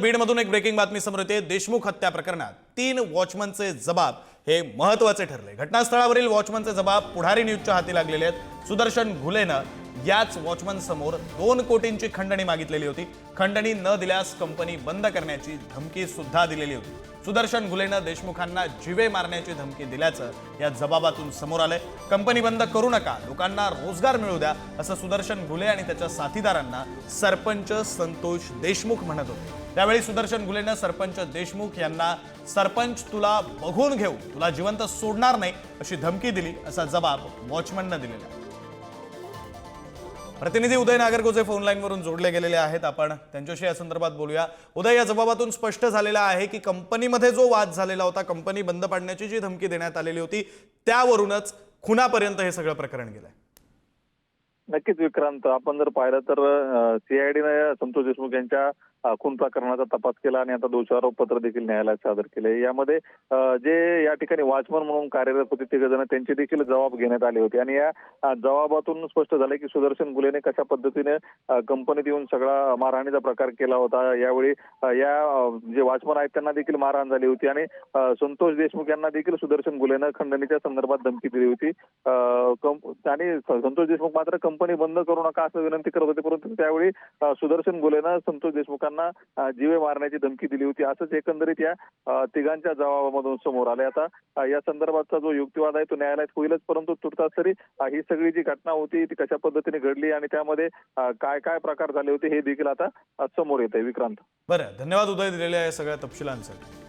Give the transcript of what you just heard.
बीडमधून एक ब्रेकिंग बातमी समोर येते. देशमुख हत्या प्रकरणात तीन वॉचमनचे जबाब हे महत्त्वाचे ठरले. घटनास्थळावरील वॉचमनचे जबाब पुढारी न्यूजच्या हाती लागलेले आहेत. सुदर्शन घुलेनं याच वॉचमन समोर दोन कोटींची खंडणी मागितलेली होती. खंडणी न दिल्यास कंपनी बंद करण्याची धमकी सुद्धा दिलेली होती. सुदर्शन घुलेनं देशमुखांना जिवे मारण्याची धमकी दिल्याचं या जबाबातून समोर आलंय. कंपनी बंद करू नका लोकांना रोजगार मिळू द्या असं सुदर्शन घुले आणि त्याच्या साथीदारांना सरपंच संतोष देशमुख म्हणत होते. त्यावेळी सुदर्शन गुलेनं सरपंच देशमुख यांना सरपंच तुला बघून घेऊ. तुला जिवंत सोडणार नाही अशी धमकी दिली असा जबाब वॉचमननं दिलेला प्रतिनिधी उदय नागरगोजे फोनलाईनवरून जोडले गेलेले आहेत. आपण त्यांच्याशी या संदर्भात बोलूया. उदय या जबाबातून स्पष्ट झालेला आहे की कंपनीमध्ये जो वाद झालेला होता कंपनी बंद पाडण्याची जी धमकी देण्यात आलेली होती त्यावरूनच खुनापर्यंत हे सगळं प्रकरण गेलंय. नक्कीच विक्रांत. आपण जर पाहिलं तर सीआयडीने संतोष देशमुख यांच्या खून प्रकरणाचा तपास केला आणि आता दोषारोप पत्र देखील न्यायालयात सादर केले. यामध्ये जे या ठिकाणी वॉचमन म्हणून कार्यरत होते तिघ जण त्यांचे देखील जबाब घेण्यात आले होते. आणि या जबाबातून स्पष्ट झालं की सुदर्शन गुलेने कशा पद्धतीने कंपनीत येऊन सगळा मारहाणीचा प्रकार केला होता. यावेळी या जे वॉचमन आहेत त्यांना देखील मारहाण झाली होती आणि संतोष देशमुख यांना देखील सुदर्शन गुलेनं खंडणीच्या संदर्भात धमकी दिली होती. आणि संतोष देशमुख मात्र कंपनी बंद करू नका असं विनंती करत होते परंतु त्यावेळी सुदर्शन गुलेनं संतोष देशमुखांना त्यांना जीवे मारण्याची धमकी दिली होती. असंच एकंदरीत या तिघांच्या जबाबामधून समोर आले. आता या संदर्भातचा जो युक्तिवाद आहे तो न्यायालयात होईलच परंतु तुर्तास तरी ही सगळी जी घटना होती ती कशा पद्धतीने घडली आणि त्यामध्ये काय काय प्रकार झाले होते हे देखील आता समोर येत आहे विक्रांत. बरं धन्यवाद उदय दिलेल्या या सगळ्या तपशिलांसाठी.